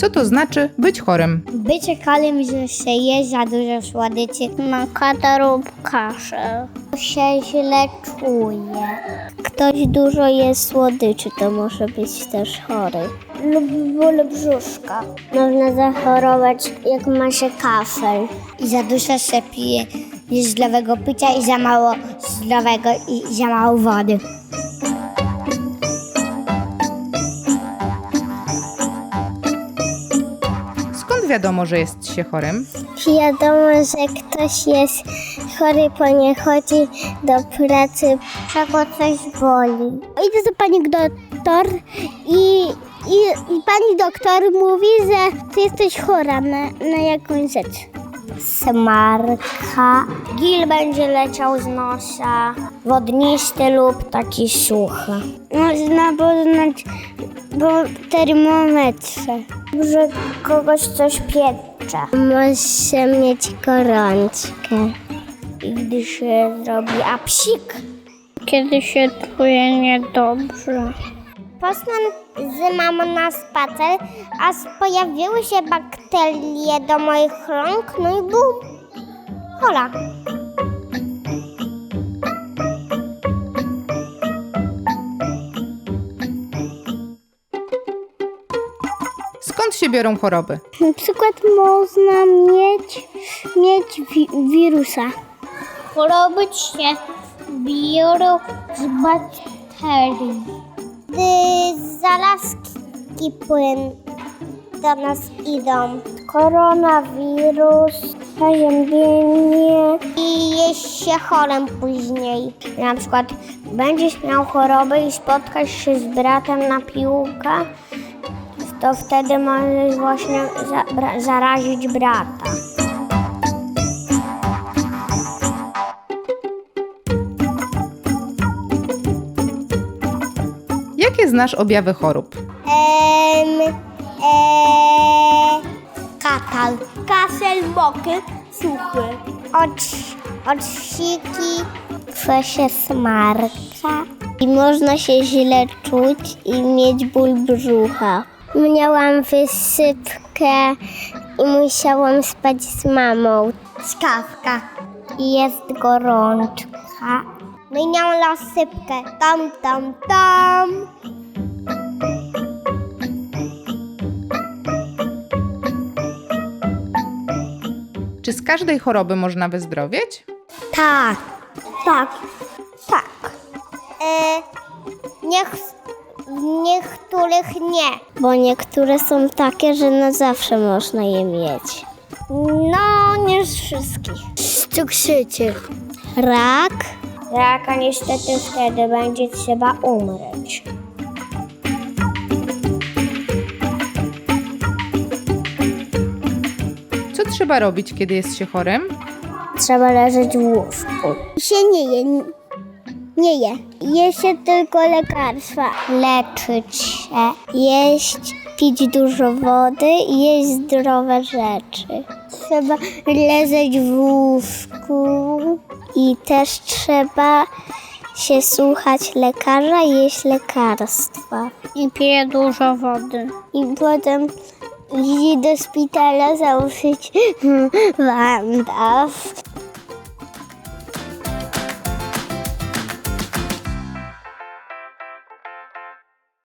Co to znaczy być chorym? Bycie kalem, że się je za dużo słodyczy. Ma katar lub kaszel. Się źle czuje. Ktoś dużo je słodyczy, to może być też chory. Lub ból brzuszka. Można zachorować, jak ma się kaszel. I za dużo się pije zdrowego picia i za mało zdrowego i za mało wody. Wiadomo, że jest się chorym? Wiadomo, że ktoś jest chory, bo nie chodzi do pracy, czego coś boli. Idę do pani doktor i, i, i pani doktor mówi, że ty jesteś chora na, na jakąś rzecz. Smarka. Gil będzie leciał z nosa. Wodnisty lub taki suchy. Można poznać po termometrze. Że kogoś coś piecze. Może mieć gorączkę. I gdy się zrobi apsik. Kiedy się czuje niedobrze. Poszłam z mamą na spacer, a pojawiły się bakterie do moich rąk, no i bum, hola. Skąd się biorą choroby? Na przykład można mieć, mieć wi- wirusa. Choroby się biorą z bakterii. Gdy zarazki płyn do nas idą. Koronawirus, przeziębienie i jest się chorym później. Na przykład będziesz miał chorobę i spotkasz się z bratem na piłkę, to wtedy możesz właśnie zarazić brata. Jakie znasz objawy chorób? Em, e, katal. Kaszel mokry, suchy. Od, od siki się smarka. I można się źle czuć i mieć ból brzucha. Miałam wysypkę i musiałam spać z mamą. Skawka. I jest gorączka. No i miałam lasypkę. Tam, tam, tam. Czy z każdej choroby można wyzdrowieć? Tak. Tak. Tak. E, niech, niektórych nie. Bo niektóre są takie, że na zawsze można je mieć. No, nie z wszystkich. Z cukrzycy. Rak. Raka niestety wtedy będzie trzeba umrzeć. Co trzeba robić, kiedy jest się chorym? Trzeba leżeć w łóżku. Się nie je. Nie je. Je się tylko lekarstwa. Leczyć się. Jeść, pić dużo wody i jeść zdrowe rzeczy. Trzeba leżeć w łóżku i też trzeba się słuchać lekarza i jeść lekarstwa. I pije dużo wody. I potem iść do szpitala założyć bandaż.